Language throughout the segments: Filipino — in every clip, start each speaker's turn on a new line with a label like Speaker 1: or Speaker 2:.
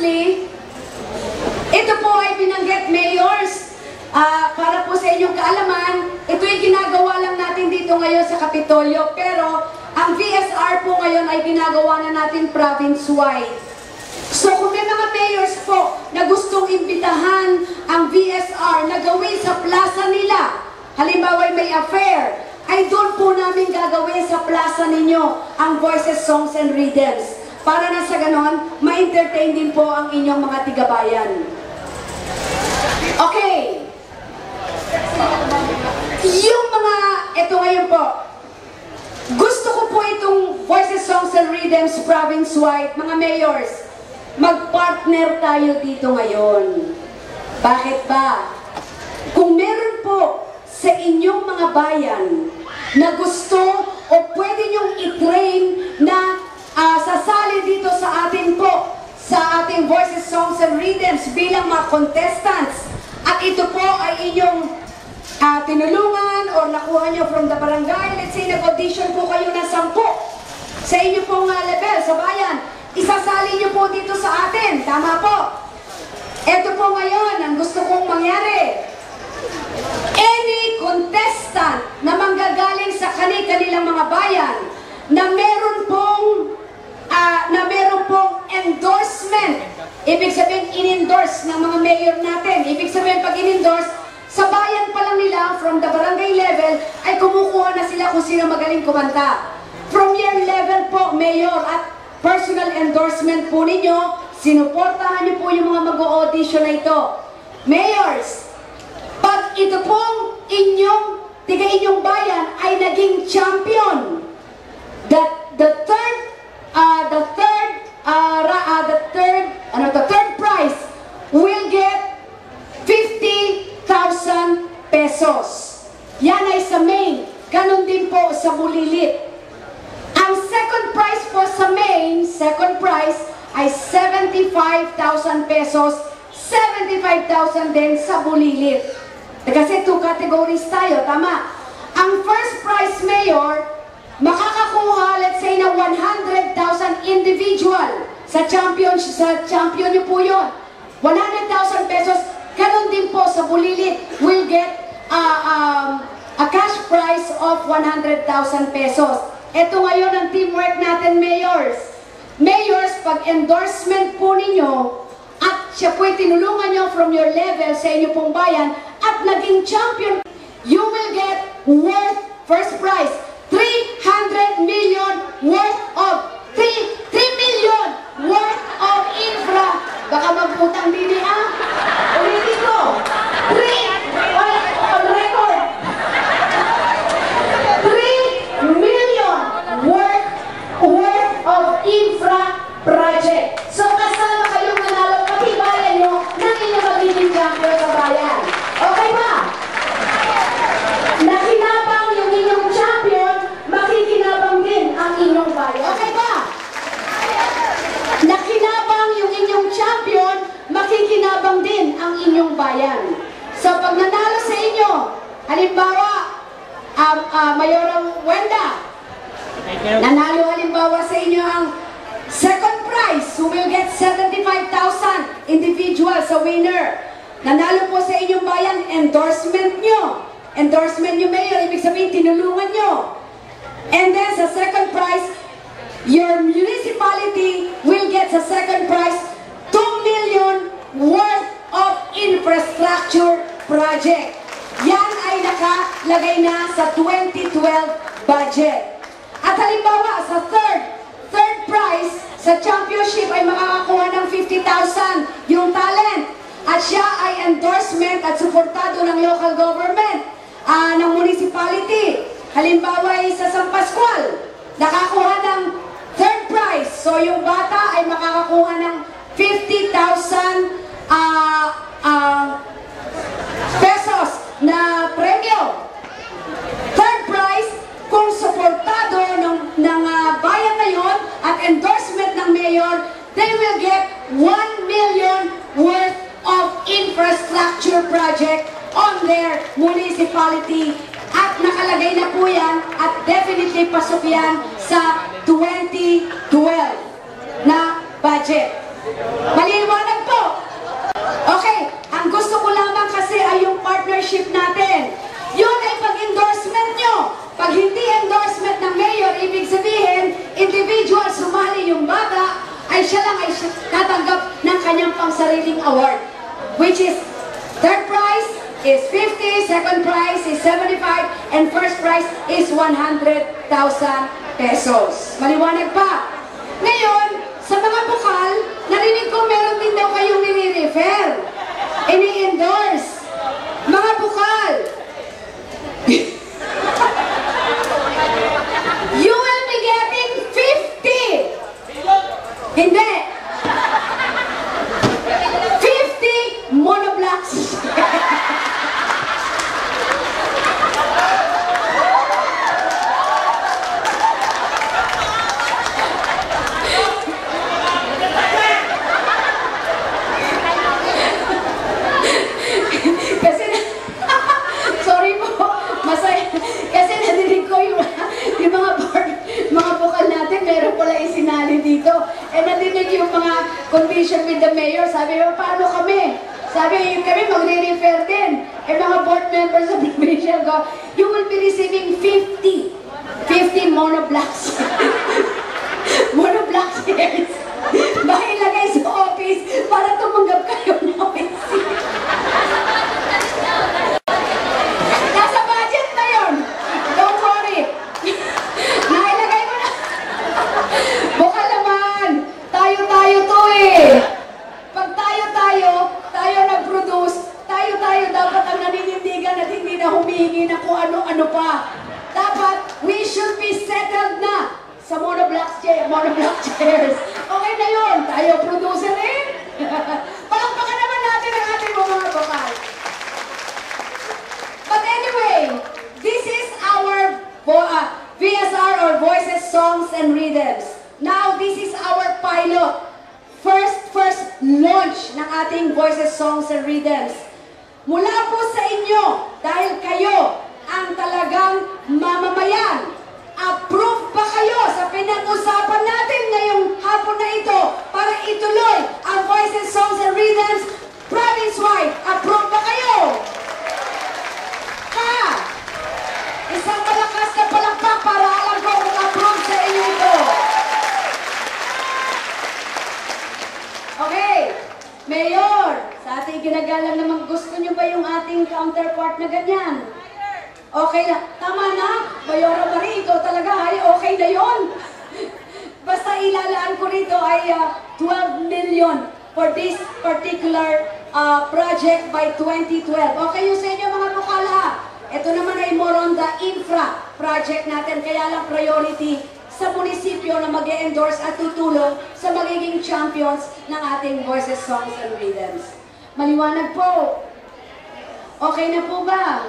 Speaker 1: lastly, ito po ay binanggit, mayors. Ah, para po sa inyong kaalaman, ito ay ginagawa lang natin dito ngayon sa Kapitolyo. Pero ang VSR po ngayon ay ginagawa na natin province-wide. So kung may mga mayors po na gustong imbitahan ang VSR na gawin sa plaza nila, halimbawa may affair, ay doon po namin gagawin sa plaza ninyo ang Voices, Songs, and Rhythms. Para na sa ganon, ma-entertain din po ang inyong mga tigabayan. Okay. Yung mga, ito ngayon po, gusto ko po itong Voices, Songs, and Rhythms province-wide, mga mayors, mag-partner tayo dito ngayon. Bakit ba? Kung meron po sa inyong mga bayan na gusto o pwede niyong i-train na ah, sasali dito sa atin po, sa ating Voices, Songs, and Rhythms bilang mga contestants, at ito po ay inyong ah, tinulungan or nakuha nyo from the barangay, let's say nag-audition po kayo ng sampu sa inyo pong ah, level, sa bayan, isasali nyo po dito sa atin, tama po? Ito po ngayon ang gusto kong mangyari. Any contestant na manggagaling sa kani-kanilang mga bayan na meron pong ah, na meron pong endorsement. Ibig sabihin, in-endorse ng mga mayor natin. Ibig sabihin, pag in-endorse, sa bayan pa lang nila, from the barangay level, ay kumukuha na sila kung sino magaling kumanta. From your level po, mayor, at personal endorsement po ninyo, sinuportahan niyo po yung mga mag-audition na ito. Mayors, pag ito pong inyong, tiga inyong bayan ay naging champion, the, the third, uh, the third, uh, uh, the third, ano to, third prize will get 50,000 pesos. Yan ay sa main. Ganon din po sa bulilit. Ang second prize po sa main, second prize, ay 75,000 pesos. 75,000 din sa bulilit. Kasi two categories tayo, tama? Ang first prize mayor, makakakuha, let's say, na 100,000 individual sa champion, sa champion niyo po yun. 100,000 pesos, ganun din po sa bulilit, will get uh, um, a cash prize of 100,000 pesos. Ito ngayon ang teamwork natin, mayors. Mayors, pag endorsement po ninyo, at siya po'y tinulungan nyo from your level sa inyo pong bayan, at naging champion, you will get worth, first prize, 300 million worth of, 3, 3 million worth of infra. Baka magputang dini ah. Ulitin ko. 3, on record. 3 million worth worth of infra project. So kasama kayong nanalo pati bayan nyo ng inyong magiging champion sa bayan. Okay ba? Nakinabang yung inyong champion, makikinabang din ang inyong bayan. Okay ba? Nakinabang yung inyong champion, makikinabang din ang inyong bayan. So pag nanalo sa inyo, halimbawa, um, uh, Mayorang Wenda, nanalo halimbawa sa inyo ang second prize, who will get 75,000 individual sa winner. Nanalo po sa inyong bayan, endorsement nyo. Endorsement nyo, Mayor, ibig sabihin, tinulungan nyo. And then sa second prize, your municipality will get sa second prize 2 million worth of infrastructure project. Yan ay nakalagay na sa 2012 budget. At halimbawa, sa third, third prize sa championship ay makakakuha ng 50,000 yung talent. At siya ay endorsement at suportado ng local government, ah, ng municipality. Halimbawa ay sa San Pascual, nakakuha ng third prize. So yung bata ay makakakuha ng 50,000 ah, inyo, dahil kayo ang talagang mamamayan. Approve ba kayo sa pinag-usapan natin ngayong hapon na ito para ituloy ang Voices, Songs, and Rhythms province-wide? Approve ba kayo? Ha? Isang malakas na palakpak para alam ko kung approve sa inyo ito. Okay. Mayor, sa ating ginagalang naman, gusto nyo ba yung ating counterpart na ganyan? Okay na. Tama na. Mayora Marie, ikaw talaga ay okay na yon. Basta ilalaan ko rito ay ah, 12 million for this particular ah, project by 2012. Okay yung sa inyo mga bukala. Ito naman ay more on the infra project natin. Kaya lang priority sa munisipyo na mag endorse at tutulong sa magiging champions ng ating Voices, Songs, and Rhythms. Maliwanag po. Okay na po ba?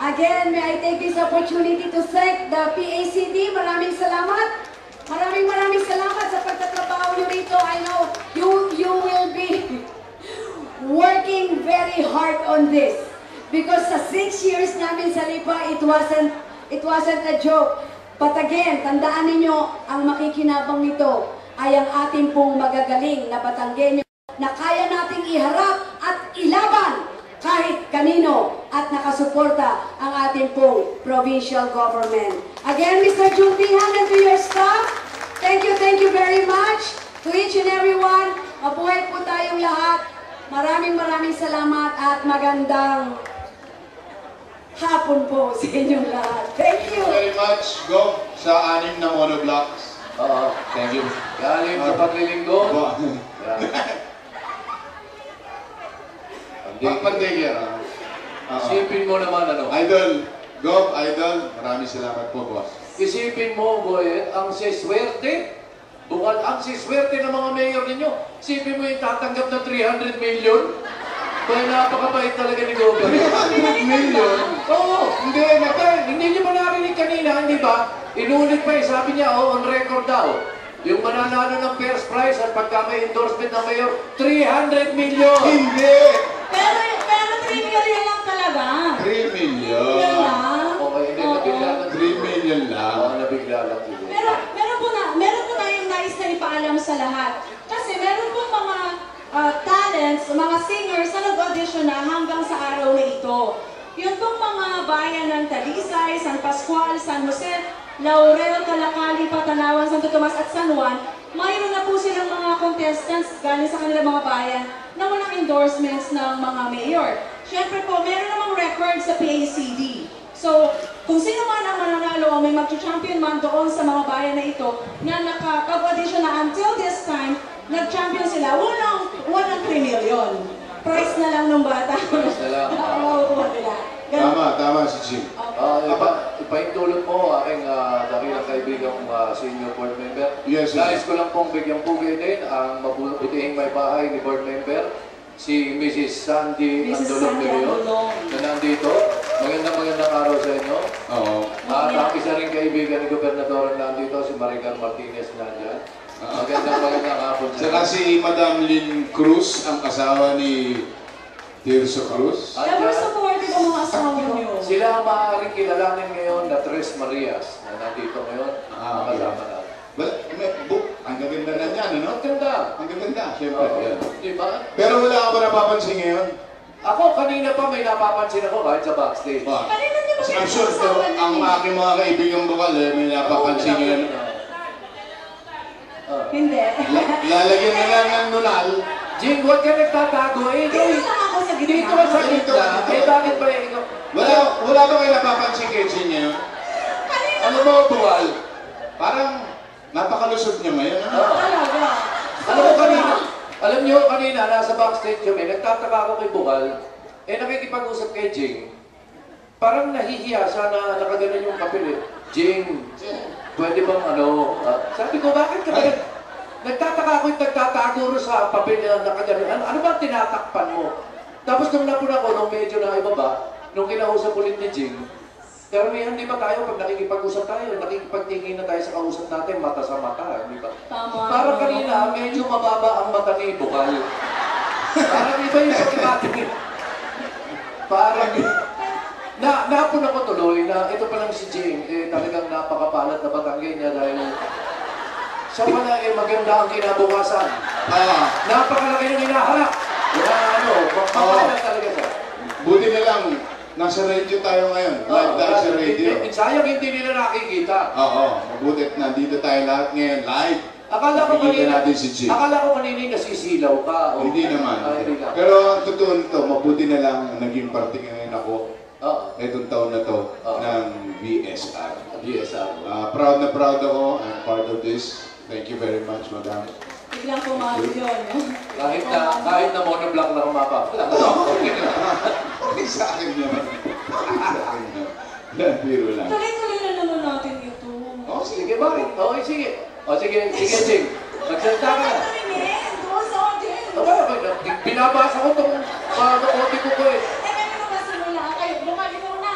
Speaker 1: Again, may I take this opportunity to thank the PACD. Maraming salamat. Maraming maraming salamat sa pagtatrabaho nyo rito. I know you, you will be working very hard on this. Because sa six years namin sa Lipa, it wasn't, it wasn't a joke. But again, tandaan ninyo, ang makikinabang nito ay ang ating pong magagaling na Batanggenyo na kaya nating iharap at ilaban kahit kanino at nakasuporta ang ating pong provincial government. Again, Mr. Juntihan and to your staff, thank you, thank you very much to each and everyone. Mabuhay po tayong lahat. Maraming maraming salamat at magandang hapon po sa inyong lahat. Thank you.
Speaker 2: very much, Go, sa anim na monoblocks.
Speaker 3: Oo, thank you. Galing sa paglilinggo.
Speaker 2: Ba-
Speaker 3: Yan.
Speaker 2: Pa- Pandigir. ah.
Speaker 3: Isipin mo naman ano.
Speaker 2: Idol, Go, Idol, maraming salamat po, boss.
Speaker 3: Isipin mo, Boyet, ang siswerte. Bukal ang siswerte ng mga mayor ninyo. Isipin mo yung tatanggap ng 300 million. Kaya napakabait talaga ni Gogo.
Speaker 2: 300 million?
Speaker 3: Oo, hindi, naka, hindi niyo ba narinig kanina, hindi ba? Inulit pa eh, sabi niya, oh, on record daw. Yung mananalo ng first prize at pagka may endorsement ng mayor, 300 million!
Speaker 2: Hindi!
Speaker 4: Pero, pero 3 million lang talaga.
Speaker 2: 3
Speaker 4: Yan
Speaker 2: million.
Speaker 4: lang.
Speaker 3: Okay, hindi,
Speaker 4: Oo.
Speaker 3: nabigla lang.
Speaker 2: 3 million
Speaker 3: Oo,
Speaker 2: lang.
Speaker 3: nabigla lang.
Speaker 4: Pero, meron po na, meron po tayong nais na ipaalam sa lahat. Kasi meron contestants, mga singers na nag-audition na hanggang sa araw na ito. Yun pong mga bayan ng Talisay, San Pascual, San Jose, Laurel, Calacali, Patanawan, Santo Tomas at San Juan, mayroon na po silang mga contestants galing sa kanilang mga bayan na walang endorsements ng mga mayor. Siyempre po, meron namang record sa PACD. So, kung sino man ang mananalo o may mag-champion man doon sa mga bayan na ito na nakapag-audition na until this time, nag-champion sila, walang, walang 3 million. Price na lang ng bata.
Speaker 3: Price na lang.
Speaker 4: Nila. Ganun.
Speaker 2: Tama, tama si Jim.
Speaker 3: Ah, ipa, ipaintulot mo aking uh, dakilang kaibigang ah, senior board member.
Speaker 2: Yes, yes.
Speaker 3: Nais ko lang pong bigyang pugay din ang mabutihing may bahay ni board member, si Mrs. Sandy
Speaker 4: Mrs.
Speaker 3: Andolong
Speaker 4: Sandy Andolong.
Speaker 3: na nandito. Magandang magandang araw sa inyo.
Speaker 2: Oo.
Speaker 3: At ang isa rin kaibigan ni Gobernador na nandito, si Maricar Martinez nandyan. Magandang magandang hapon sa
Speaker 2: Saka si Madam Lynn Cruz, ang asawa ni Tirso Cruz.
Speaker 4: Ever supported ang mga asawa niyo?
Speaker 3: Sila ang maaaring kilalanin ngayon na Tres Marias na nandito ngayon.
Speaker 2: Ah, okay.
Speaker 3: Kasama natin.
Speaker 2: Well, may book. Ang gaganda na niyan, ano?
Speaker 3: Ang ganda.
Speaker 2: Ang gaganda, syempre.
Speaker 3: Oh,
Speaker 2: yan.
Speaker 3: Di ba?
Speaker 2: Pero wala ka ba napapansin ngayon?
Speaker 3: Ako kanina pa may napapansin ako kahit sa backstage.
Speaker 2: Ba?
Speaker 4: Kanina niyo ba
Speaker 2: I'm sure to, ang aking mga kaibigang bukal, eh, may napapansin ngayon.
Speaker 3: Ah.
Speaker 4: Hindi.
Speaker 2: La- lalagyan na lang ng nunal.
Speaker 3: Jing, huwag ka nagtatago eh.
Speaker 4: Dito sa
Speaker 3: ka sa
Speaker 2: Dito.
Speaker 3: Eh bakit ba eh? ikaw?
Speaker 2: Wala, wala ba kayo napapansin kay Jin ngayon? Ano mo, Buwal? Parang napakalusog niya ngayon. Ano?
Speaker 4: Talaga.
Speaker 3: Alam mo kanina, alam niyo kanina nasa backstage kami, nagtataka ako kay Bukal, eh nakikipag-usap kay Jing, parang nahihiya siya na nakaganon yung eh. Jing, pwede bang ano, ah, sabi ko, bakit ka ba Nagtataka ako yung nagtatago rin sa papel na nakaganon. Ano, ano ba ang tinatakpan mo? Tapos nung napuna ko, nung medyo na ibaba, nung kinausap ulit ni Jing, karamihan di ba tayo, pag nakikipag-usap tayo, nakikipagtingin na tayo sa kausap natin, mata sa mata, di ba?
Speaker 4: Tama.
Speaker 3: Para kanina, medyo mababa ang mata ni Bukal. Parang iba yung pagkating. Parang, na, napuna ko tuloy na ito pa lang si Jing, eh, talagang napakapalat na batanggay niya dahil siya pala eh maganda ang kinabukasan.
Speaker 2: Ah,
Speaker 3: Napakalaki ng hinaharap. Wala ano, mapapalat talaga siya.
Speaker 2: buti na lang, nasa radio tayo ngayon. Live tayo sa radio.
Speaker 3: Sayang hindi nila nakikita.
Speaker 2: Oo, mabuti at nandito tayo lahat ngayon live.
Speaker 3: Akala ko kanina,
Speaker 2: natin si Jim.
Speaker 3: akala ko kanina nasisilaw ka. o-
Speaker 2: Hindi naman.
Speaker 3: Ah, lang.
Speaker 2: Pero ang totoo nito, mabuti na lang naging parte ngayon ako
Speaker 3: Oo.
Speaker 2: itong taon na to ng VSR.
Speaker 3: DSR.
Speaker 2: Ah, proud na proud ako. I'm part of this. Thank you very much, madam.
Speaker 4: Biglang pumasok yun.
Speaker 3: Kahit na, kahit na monoblock na kumapa. Wala.
Speaker 2: Okay sa akin naman. Okay sa akin naman. Biro lang.
Speaker 4: Tuloy-tuloy na naman natin ito.
Speaker 2: Oh,
Speaker 3: Sige, bakit? Okay, sige. O sige, sige, Jing. Magsalita ka na.
Speaker 4: Tumingin! Doon sa audience!
Speaker 3: Aba, aba, binabasa ko itong uh, kote ko ko eh.
Speaker 4: Eh, kanino ba simula? Kayo, bukal ikaw na.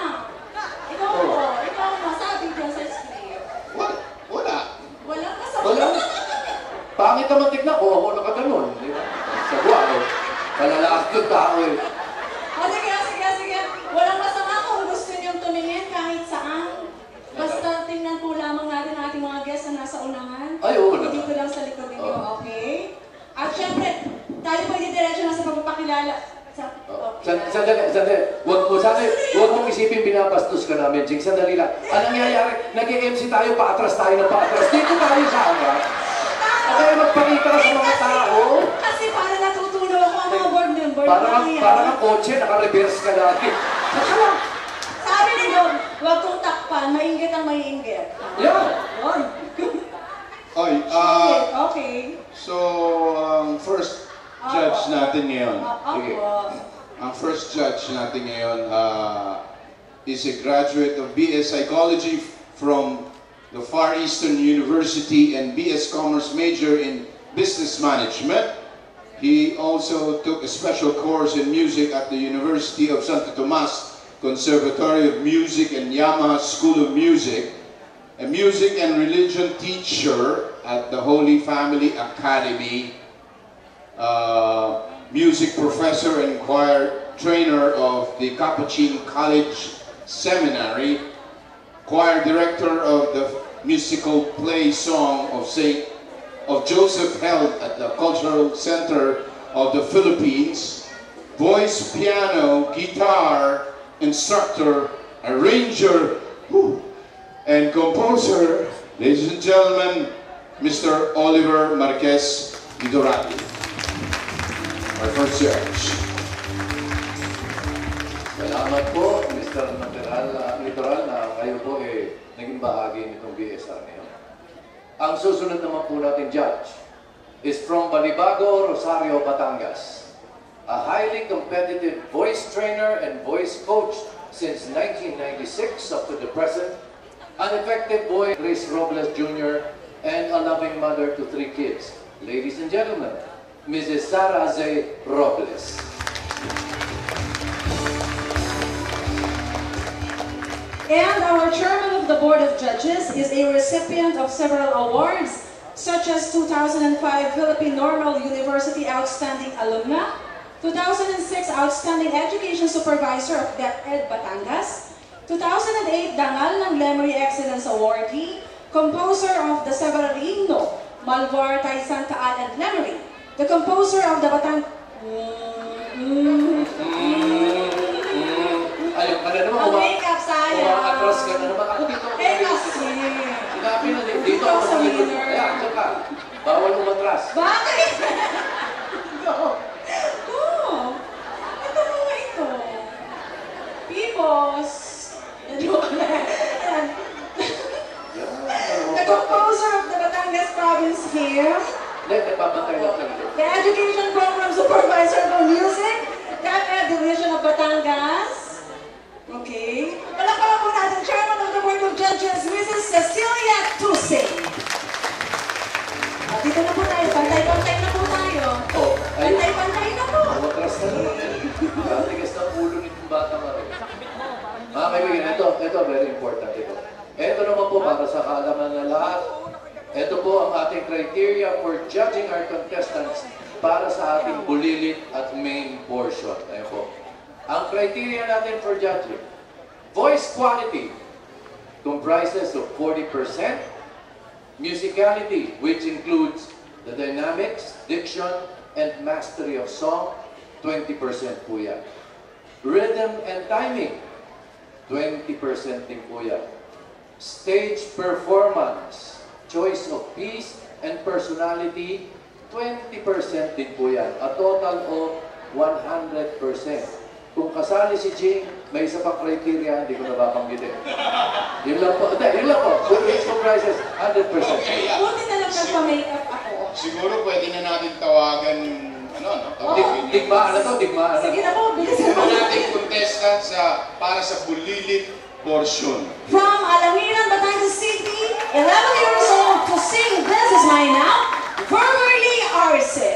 Speaker 4: Ikaw
Speaker 3: Oh.
Speaker 4: po. Ikaw masabi dyan sa script.
Speaker 2: Wala. Wala.
Speaker 4: Walang kasama.
Speaker 3: Wala. Pangit naman tignan ko, ako nakaganon. Di ba? Sa buwan, eh. Kalalakas yung tao eh.
Speaker 4: O sige, sige, sige. Walang masama kung gusto niyong tumingin kahit saan. Basta tingnan po lamang natin ang ating mga guests na nasa unahan.
Speaker 3: Ay, oo naman.
Speaker 4: Dito lang sa likod ninyo, okay? At syempre, tayo pwede diretso na sa pagpapakilala. Sa,
Speaker 3: Oh, San- Sandali, sandali. Huwag mo, sana, huwag mong isipin binabastos ka namin, Jing. Sandali lang. Anong nangyayari? Nag-MC tayo, paatras tayo ng paatras. Dito tayo sa harap. Kaya magpakita ka sa mga tao.
Speaker 4: Kasi para natutulo ako ang mga board member.
Speaker 3: Parang,
Speaker 4: Bakit?
Speaker 3: parang ang kotse, naka-reverse ka lagi. Saka lang.
Speaker 4: Sabi ninyo, huwag kong takpan, mainggit ang maiinggit.
Speaker 3: Yan.
Speaker 4: Yun.
Speaker 2: Oy,
Speaker 4: Okay,
Speaker 2: ah,
Speaker 4: okay.
Speaker 2: so, ang first judge natin ngayon,
Speaker 4: Ah,
Speaker 3: Sige.
Speaker 4: Opo.
Speaker 2: ang first judge natin ngayon ah, is a graduate of BS Psychology from the Far Eastern University and BS Commerce major in Business Management. He also took a special course in music at the University of Santo Tomas Conservatory of Music and Yamaha School of Music, a music and religion teacher at the Holy Family Academy, uh, music professor and choir trainer of the Capuchin College Seminary, choir director of the musical play song of Saint of Joseph held at the Cultural Center of the Philippines, voice, piano, guitar, instructor, arranger, and composer, ladies and gentlemen, Mr. Oliver Marquez Idorati, our first judge.
Speaker 3: Salamat po, Mr. Natural, uh, na kayo po eh, naging bahagi nitong BSR ngayon. Ang susunod naman po natin judge is from Balibago, Rosario, Batangas. A highly competitive voice trainer and voice coach since 1996 up to the present. An effective boy, Grace Robles Jr., and a loving mother to three kids. Ladies and gentlemen, Mrs. Sara Z. Robles.
Speaker 4: And our chairman of the Board of Judges is a recipient of several awards, such as 2005 Philippine Normal University Outstanding Alumna, 2006 Outstanding Education Supervisor of DepEd Batangas, 2008 Dangal ng Lemery Excellence Awardee, composer of the several himno, Malvar, Taysan, Taal, and Lemery, the composer of the Batang... Mm,
Speaker 3: Ayun, ka na naman.
Speaker 4: Ang
Speaker 3: uma-
Speaker 4: makeup, sayang.
Speaker 3: Umakatras ka na naman. Ako dito. ako
Speaker 4: Eh, kasi.
Speaker 3: Sinabi na dito. Dito ako
Speaker 4: sa winner.
Speaker 3: Ayan, dyan ka. Bawal umatras.
Speaker 4: Bakit? Oo. Oh, ito mga ito. Ayan. The composer of the Batangas province here. The Education Program Supervisor for Music. DepEd Division of Batangas. Okay. Palakpakan po natin, Chairman of the Board of Judges, Mrs. Cecilia Tusing. Ah, dito na po tayo. Pantay-pantay na po tayo.
Speaker 3: Oh.
Speaker 4: Pantay-pantay na po.
Speaker 3: Umatras na naman. Katigas ng ulo nitong bata nga rin. Mga kaibigan, ito, ito, very important ito. Ito naman po para sa kaalaman ng lahat. Ito po ang ating criteria for judging our contestants para sa ating bulilit at main portion. Ayun po. Ang criteria natin for judging, voice quality comprises of 40%, musicality, which includes the dynamics, diction, and mastery of song, 20% po yan. Rhythm and timing, 20% din po yan. Stage performance, choice of piece and personality, 20% din po yan. A total of 100%. Kung kasali si Jing, may isa pang criteria, hindi ko nababanggitin. Yun lang po. Hindi, yun lang po. So, it comprises 100%.
Speaker 2: Okay, yeah.
Speaker 4: Buti na lang nagpa-makeup ako.
Speaker 2: Siguro pwede na natin tawagan yung ano, no? Tawagin
Speaker 3: Dig,
Speaker 2: yung-
Speaker 3: digmaan na to, digmaan na.
Speaker 4: Sige na po, bilisan
Speaker 2: Yung
Speaker 4: mo.
Speaker 2: mga nating contestant sa, para sa bulilit portion.
Speaker 4: From Alangiran, Batangas City, 11 years old, to sing This Is Mine Now, Formerly Arce.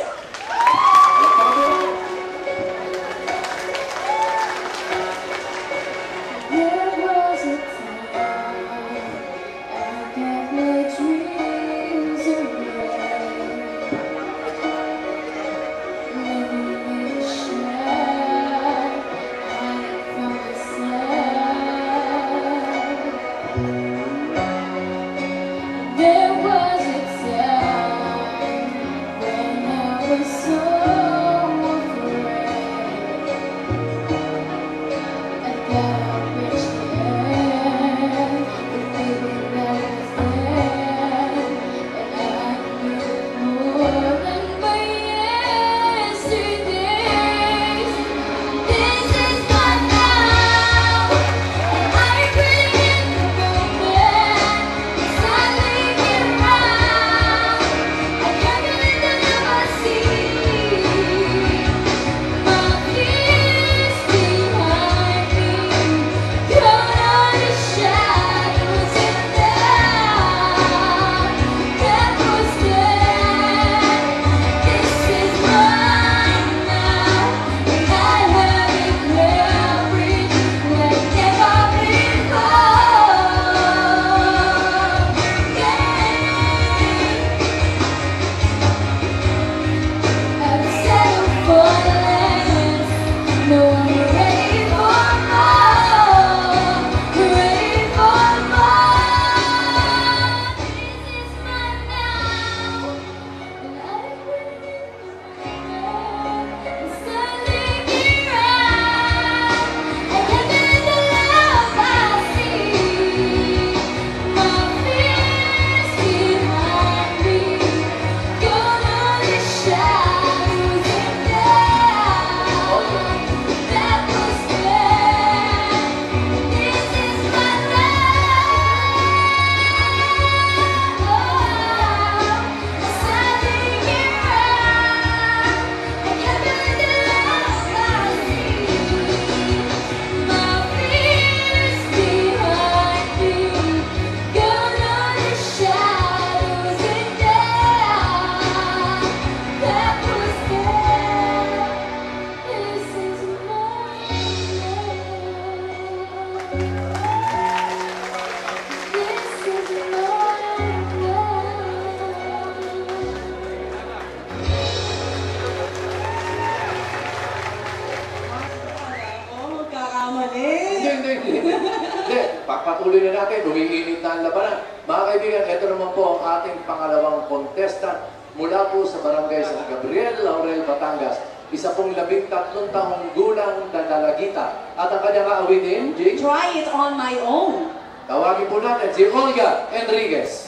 Speaker 5: po sa Barangay San Gabriel, Laurel, Batangas. Isa pong labing tatlong taong gulang na dalagita. At ang kanyang aawitin, Jake?
Speaker 4: Try it on my own.
Speaker 5: Tawagin po natin si Olga Enriquez.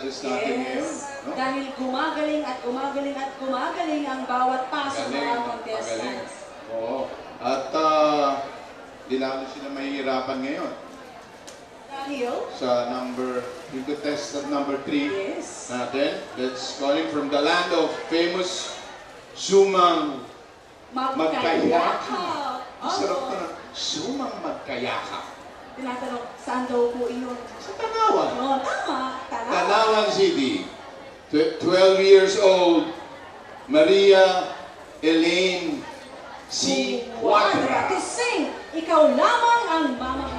Speaker 6: just not yes. in the. No?
Speaker 4: Dahil gumagaling at gumagaling at gumagaling ang bawat paso ng contestants.
Speaker 2: Oo. At uh, di lalo sila mahihirapan ngayon.
Speaker 5: Dahil?
Speaker 2: Sa number, yung contestant number 3
Speaker 5: yes.
Speaker 2: natin. That's calling from the land of famous Sumang Magkayakap. Magkayakap.
Speaker 5: Oh.
Speaker 2: Sarap na. Sumang Magkayakap.
Speaker 5: Tinatanong, saan daw po iyon?
Speaker 2: Sa Tanawan.
Speaker 5: Oo, tama. Tanawan.
Speaker 2: Tanawan City. Tw- 12 years old, Maria Elaine C.
Speaker 5: Quadra to
Speaker 2: Quadra.
Speaker 5: sing. Ikaw lamang ang mamahal.